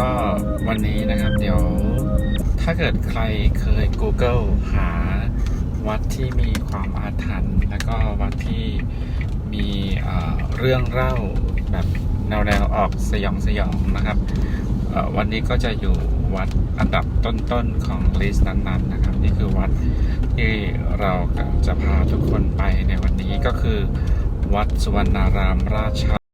ก็วันนี้นะครับ เดี๋ยวถ้าเกิดใครเคย Google หาวัดที่มีความอาถรรพ์แล้วก็วัดที่มีเรื่องเล่าแบบแนวแนวๆออกสยองสยองนะครับวันนี้ก็จะอยู่วัดอันดับต้นๆของลิสต์นั้นๆนะครับ นี่คือวัดที่เราจะพาทุกคนไปในวันนี้ก็คือ วัดสุวรรณารามราชา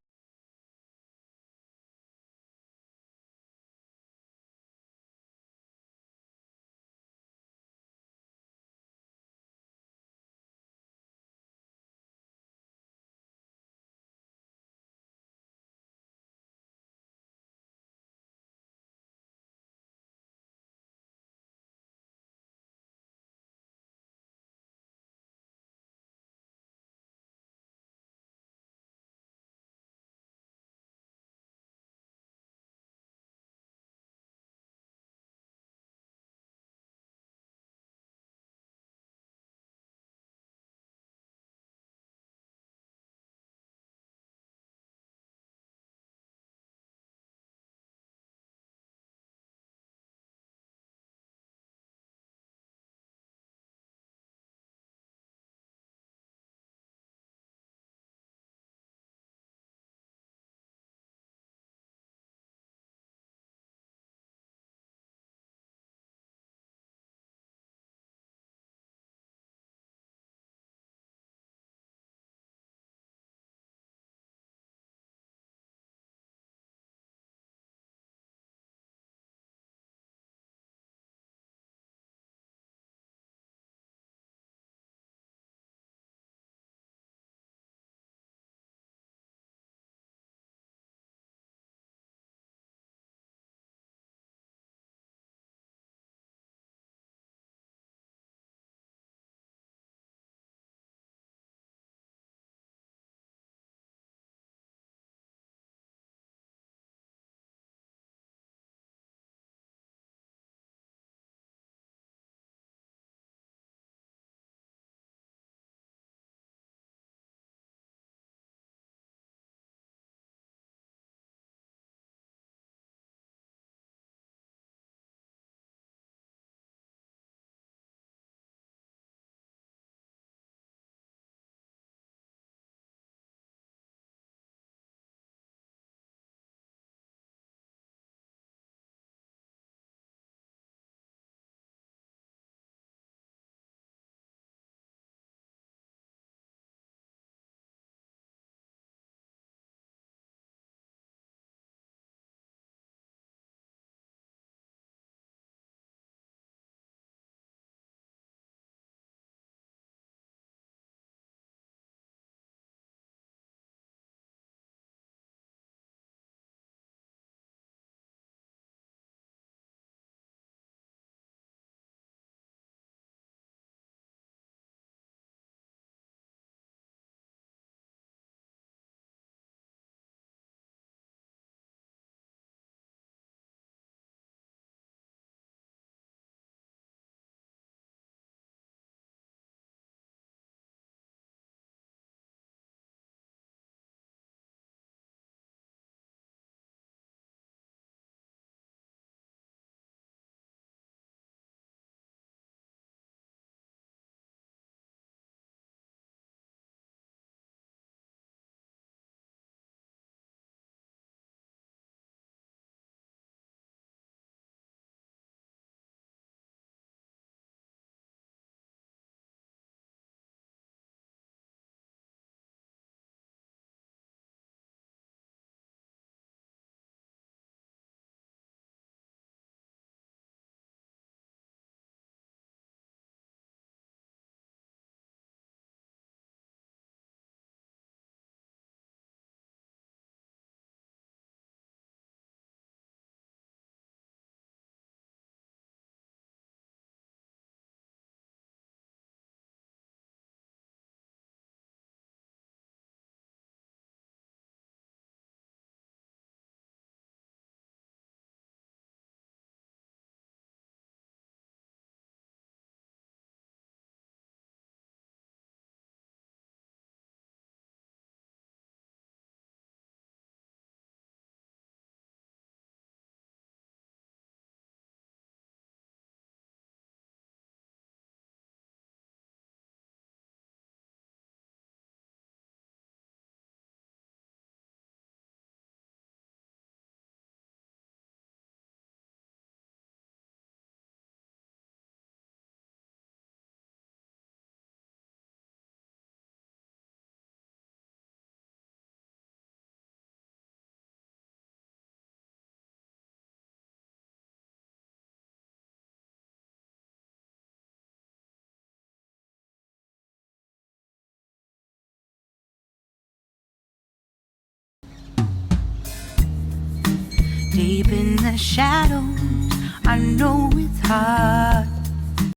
deep in the shadows. I know it's hard